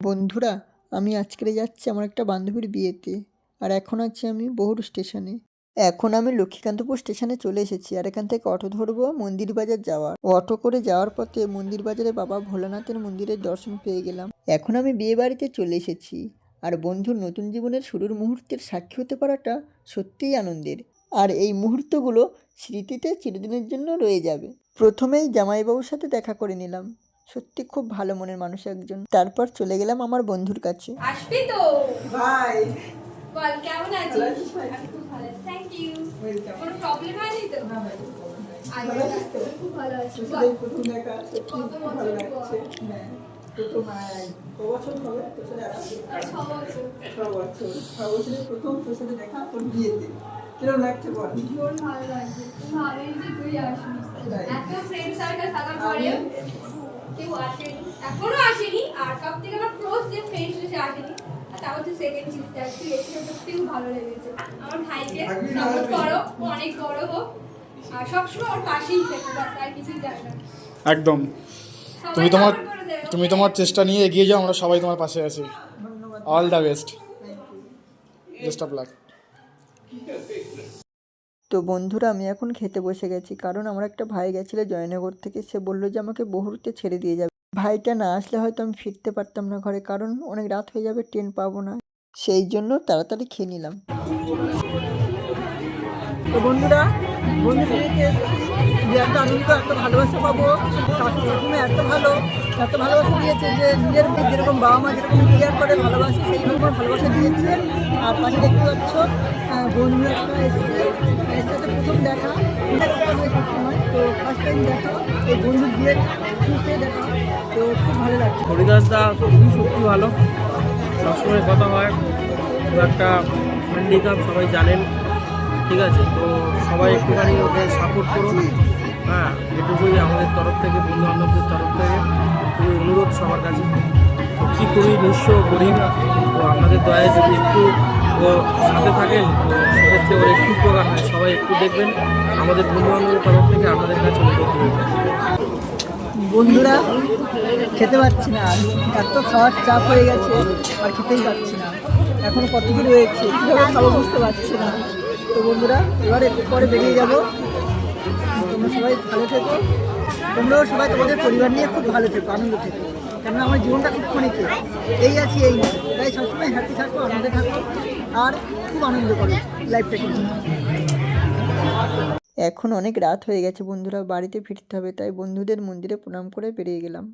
বন্ধুরা, আমি আজকে যাচ্ছি আমার একটা বান্ধবীর বিয়েতে, আর এখন আছি আমি বহুর স্টেশনে। এখন আমি লক্ষ্মীকান্তপুর স্টেশনে চলে এসেছি, আর এখান থেকে অটো ধরবো মন্দির বাজার যাওয়ার। অটো করে যাওয়ার পথে মন্দির বাজারে বাবা ভোলানাথের মন্দিরের দর্শন পেয়ে গেলাম। এখন আমি বিয়ে বাড়িতে চলে এসেছি, আর বন্ধুর নতুন জীবনের শুরুর মুহূর্তের সাক্ষী হতে পারাটা সত্যিই আনন্দের। আর এই মুহূর্তগুলো স্মৃতিতে চিরদিনের জন্য রয়ে যাবে। প্রথমেই জামাইবাবুর সাথে দেখা করে নিলাম। সত্যি খুব ভালো মনের মানুষ একজন। তারপর চলে গেলাম আমার বন্ধুর কাছে। আসবি তো? বাই বল কেমন আছিস? ভাই? আমি খুব ভালো থ্যাংক ইউ কোনো প্রবলেম হয়নি তো? হ্যাঁ কিরম লাগছে বল? ভালো লাগছে। যে তুই আসবি এত ফ্রেন্ড সার্কেল থাকার পরেও কেউ আসেনি এখনও আসেনি আর সব থেকে আমার ক্লোজ যে ফ্রেন্ড সে আসেনি। আর তাও তুই সেকেন্ড খুব ভালো লেগেছে। আমার ভাইকে সাপোর্ট করো অনেক বড় হোক। আর সবসময় ওর পাশেই থেকো বাস আর কিছুই না একদম। তুমি তোমার তুমি তোমার চেষ্টা নিয়ে এগিয়ে যাও আমরা সবাই তোমার পাশে আছি। All the best best of luck তো বন্ধুরা, আমি এখন খেতে বসে গেছি। কারণ আমার একটা ভাই গেছিল জয়নগর থেকে। সে বলল যে, আমাকে বহুরতে ছেড়ে দিয়ে যাবে। ভাইটা না আসলে হয়তো আমি ফিরতে পারতাম না ঘরে। কারণ অনেক রাত হয়ে যাবে, ট্রেন পাবো না। সেই জন্য তাড়াতাড়ি খেয়ে নিলাম। তো বন্ধুরা বন্ধু এসেছি। যে এত আনন্দ এত ভালোবাসা পাবো। সবসময় এত ভালো, এত ভালোবাসা দিয়েছে যে নিজের যেরকম বাবা মা যেরকম কেয়ার করে, ভালোবাসে সেইরকম ভালোবাসা দিয়েছে। আর পাশে দেখতে পাচ্ছ বন্ধু একটা এসছে। এর সাথে প্রথম দেখা। তো ফার্স্ট টাইম দেখা। এই বন্ধুর বিয়ের শুরুতে দেখা। তো খুব ভালো লাগছে। হরিদাস দা, খুবই সত্যি ভালো। সবসময় কথা হয়। ও একটা হ্যান্ডিক্যাপ সবাই জানেন। ঠিক আছে? তো সবাই একটুখানি ওকে সাপোর্ট করুন। হ্যাঁ এটুকুই আমাদের তরফ থেকে বন্ধু বান্ধবদের তরফ থেকে। খুবই অনুরোধ সবার কাছে। সত্যি খুবই নিঃস্ব গরিব তো আপনাদের দয়ায় যদি একটু ও সাথে থাকেন তো সেক্ষেত্রে ওর একটু উপকার হয়। সবাই একটু দেখবেন। আমাদের বন্ধু বান্ধবের তরফ থেকে আপনাদের কাছে অনুরোধ। বন্ধুরা খেতে পাচ্ছি না। আর এত খাওয়ার চাপ হয়ে গেছে আর খেতেই পাচ্ছি না। এখনও কত দূর রয়েছে কীভাবে খাব বুঝতে পারছি না। তো বন্ধুরা, এবার একটু পরে বেরিয়ে যাব। তোমরা সবাই ভালো থেকো। তোমরাও সবাই তোমাদের পরিবার নিয়ে খুব ভালো থেকো, আনন্দ থেকো। কেননা আমার জীবনটা খুব ক্ষণিকে। এই আছি, এই না। তাই সবসময় হ্যাপি থাকো, আনন্দে থাকো, আর খুব আনন্দ করো লাইফটাকে এখন অনেক রাত হয়ে গেছে বন্ধুরা, বাড়িতে ফিরতে হবে, তাই বন্ধুদের মন্দিরে প্রণাম করে বেরিয়ে গেলাম।